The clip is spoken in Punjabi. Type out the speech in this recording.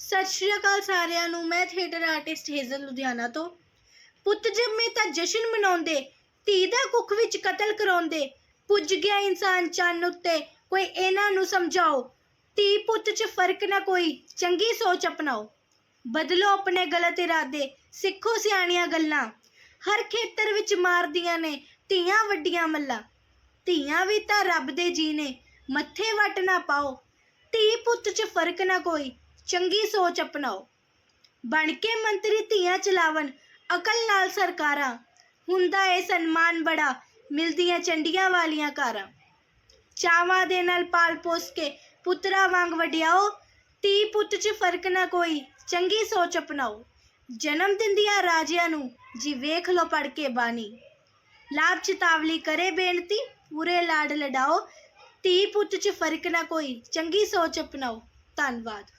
ਸਤਿ ਸ਼੍ਰੀ ਅਕਾਲ ਸਾਰਿਆਂ ਨੂੰ, ਮੈਂ ਥੀਏਟਰ ਆਰਟਿਸਟ ਹੇਜ਼ਲ ਲੁਧਿਆਣਾ ਤੋਂ। ਪੁੱਤ ਜੰਮੇ ਤਾਂ ਜਸ਼ਨ ਮਨਾਉਂਦੇ, ਧੀ ਦਾ ਕੁੱਖ ਵਿੱਚ ਕਤਲ ਕਰਾਉਂਦੇ, ਪੁੱਜ ਗਿਆ ਇਨਸਾਨ ਚੰਨ ਉੱਤੇ, ਕੋਈ ਇਹਨਾਂ ਨੂੰ ਸਮਝਾਓ। ਧੀ ਪੁੱਤ 'ਚ ਫ਼ਰਕ ਨਾ ਕੋਈ, ਚੰਗੀ ਸੋਚ ਅਪਣਾਓ। ਬਦਲੋ ਆਪਣੇ ਗਲਤ ਇਰਾਦੇ, ਸਿੱਖੋ ਸਿਆਣੀਆਂ ਗੱਲਾਂ। ਹਰ ਖੇਤਰ ਵਿੱਚ ਮਾਰਦੀਆਂ ਨੇ ਧੀਆਂ ਵੱਡੀਆਂ ਮੱਲਾਂ। ਧੀਆਂ ਵੀ ਤਾਂ ਰੱਬ ਦੇ ਜੀ ਨੇ, ਮੱਥੇ ਵੱਟ ਨਾ ਪਾਓ। ਧੀ ਪੁੱਤ 'ਚ ਫ਼ਰਕ ਨਾ ਕੋਈ ਚੰਗੀ ਸੋਚ ਅਪਣਾਓ। ਬਣ ਕੇ ਮੰਤਰੀ ਧੀਆਂ ਚਲਾਵਣ, ਅਕਲ ਨਾਲ ਸਰਕਾਰਾਂ। ਹੁੰਦਾ ਏ ਸਨਮਾਨ ਬੜਾ, ਮਿਲਦੀਆਂ ਚੰਡੀਆਂ ਵਾਲੀਆਂ ਕਾਰਾਂ। ਚਾਵਾਂ ਦੇ ਨਾਲ ਪਾਲ ਪੋਸ ਕੇ ਪੁੱਤਰਾ ਵਾਂਗ ਵਡਿਆਓ, ਧੀ ਪੁੱਤ 'ਚ ਫ਼ਰਕ ਨਾ ਕੋਈ, ਚੰਗੀ ਸੋਚ ਅਪਣਾਓ। ਜਨਮ ਦਿੰਦੀਆਂ ਰਾਜਿਆਂ ਨੂੰ ਜੀ ਵੇਖ ਲੋ ਪੜ ਕੇ ਬਾਣੀ। ਲਾਭ ਚਿਤਾਵਲੀ ਕਰੇ ਬੇਨਤੀ ਪੂਰੇ ਲਾਡ ਲਡਾਓ, ਧੀ ਪੁੱਤ 'ਚ ਫ਼ਰਕ ਨਾ ਕੋਈ, ਚੰਗੀ ਸੋਚ ਅਪਣਾਓ। ਧੰਨਵਾਦ।